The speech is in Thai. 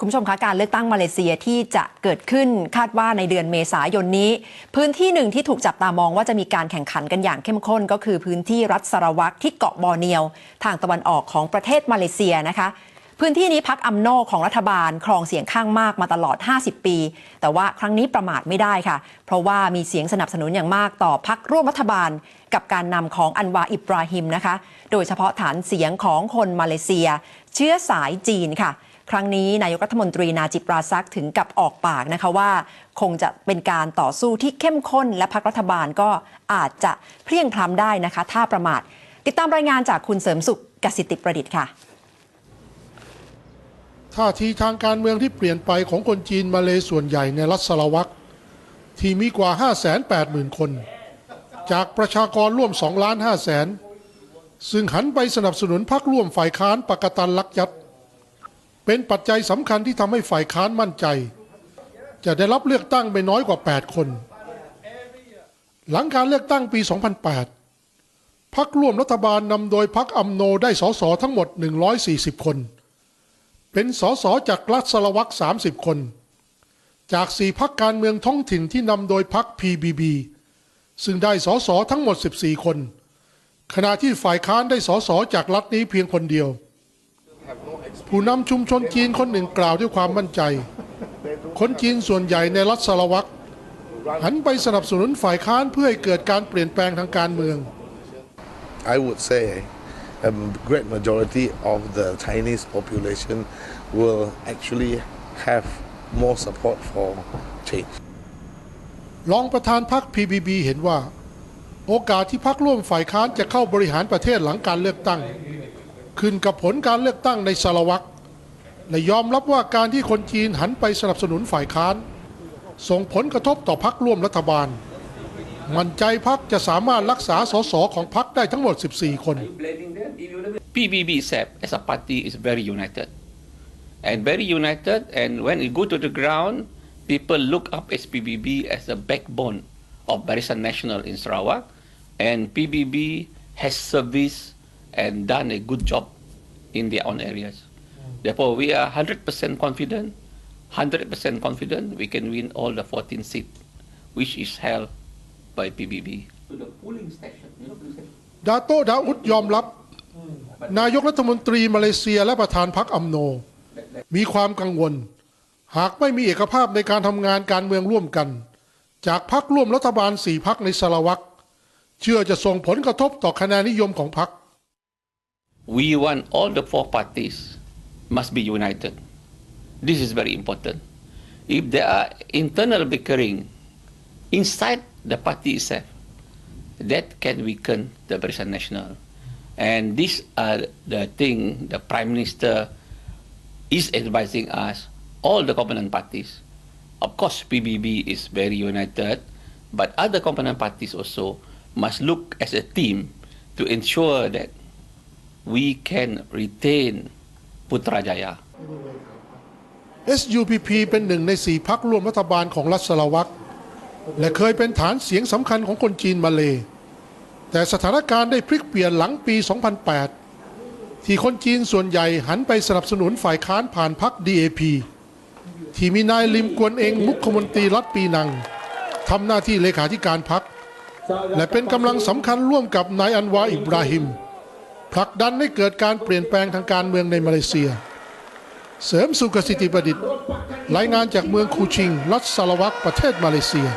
คุณผู้ชมคะการเลือกตั้งมาเลเซียที่จะเกิดขึ้นคาดว่าในเดือนเมษายนนี้ พื้นที่หนึ่งที่ถูกจับตามองว่าจะมีการแข่งขันกันอย่างเข้มข้น ก็คือพื้นที่รัฐสารวักที่เกาะบอร์เนียว ทางตะวันออกของประเทศมาเลเซียนะคะพื้นที่นี้พักอัมโนของรัฐบาลครองเสียงข้างมากมาตลอด 50 ปี แต่ว่าครั้งนี้ประมาทไม่ได้ค่ะ เพราะว่ามีเสียงสนับสนุนอย่างมากต่อพักร่วมรัฐบาล กับการนำของอันวาอิบราฮิมนะคะ โดยเฉพาะฐานเสียงของคนมาเลเซีย เชื้อสายจีนค่ะ ครั้งนี้นายกรัฐมนตรีนาจิปราซักถึงกับออกปากนะคะว่า คงจะเป็นการต่อสู้ที่เข้มข้น และพักรัฐบาลก็อาจจะเพลียงพล้ำได้นะคะ ถ้าประมาท ติดตามรายงานจากคุณเสริมสุขกสิติประดิษฐ์ค่ะท่าทีทางการเมืองที่เปลี่ยนไปของคนจีนมาเลส่วนใหญ่ในรัฐสารวักที่มีกว่า 580,000 คน จากประชากรร่วม 2 ล้าน5แสน ซึ่งหันไปสนับสนุนพรรคร่วมฝ่ายค้านปากตันลักยัด เป็นปัจจัยสำคัญที่ทำให้ฝ่ายค้านมั่นใจ จะได้รับเลือกตั้งไม่น้อยกว่า 8 คน หลังการเลือกตั้งปี 2008พรรคร่วมรัฐบาลนำโดยพรรคอัมโนได้สสทั้งหมด 140 คน เป็นสสจากรัฐสลวัก30 คน จากสี่พักการเมืองท้องถิ่นที่นำโดยพัก PBB ซึ่งได้สสทั้งหมด 14 คน ขณะที่ฝ่ายค้านได้สสจากรัฐนี้เพียงคนเดียว ผู้นำชุมชนจีนคนหนึ่งกล่าวด้วยความมั่นใจ คนจีนส่วนใหญ่ในรัฐสลวักหันไปสนับสนุนฝ่ายค้านเพื่อให้เกิดการเปลี่ยนแปลงทางการเมือง I would say a great majority of the Chinese population will actually have more support for change. รองประธานพรรค PBB เห็นว่า โอกาสที่พรรคร่วมฝ่ายค้านจะเข้าบริหารประเทศหลังการเลือกตั้ง ขึ้นกับผลการเลือกตั้งในสารวักและยอมรับว่าการที่คนจีนหันไปสนับสนุนฝ่ายค้าน ส่งผลกระทบต่อพรรคร่วมรัฐบาล มั่นใจพรรคจะสามารถรักษาสสของพรรคได้ทั้งหมด 14 คน PBB itself as a party is very united and very united and when it go to the ground people look up as PBB as the backbone of Barisan National in Sarawak and PBB has serviced and done a good job in their own areas. Therefore, we are 100% confident, 100% confident we can win all the 14 seats which is held by PBB. To the polling station, you know, polling station. ดาโตดาอุดยอมรับ นายกรัฐมนตรีมาเลเซียและประธานพรรคอัมโน มีความกังวล หากไม่มีเอกภาพในการทำงานการเมืองร่วมกัน จากพรรคร่วมรัฐบาลสี่พรรคในสารวักเชื่อจะส่งผลกระทบต่อคะแนนนิยมของพรรค we want all the four parties must be united. This is very important. If there are internal bickering inside the party itself, that can weaken the Barisan National. And these are the thing the Prime Minister is advising us, all the component parties. Of course, PBB is very united, but other component parties also must look as a team to ensure that we can retain Putrajaya. SUPP เป็นหนึ่งในสี่พักร่วมรัฐบาลของรัฐสลาวักและเคยเป็นฐานเสียงสำคัญของคนจีนมาเลแต่สถานการณ์ได้พลิกเปลี่ยนหลังปี 2008 ที่คนจีนส่วนใหญ่หันไปสนับสนุนฝ่ายค้านผ่านพัก DAP ที่มีนายลิมกวนเองมุขมนตรีรัฐปีนังทำหน้าที่เลขาธิการพักและเป็นกำลังสำคัญร่วมกับนายอันวาอิบราฮิม ผลักดันให้เกิดการเปลี่ยนแปลงทางการเมืองในมาเลเซีย เสริมสุขสิทธิประดิษฐ์รายงานจากเมืองคูชิง รัฐสารวักประเทศมาเลเซีย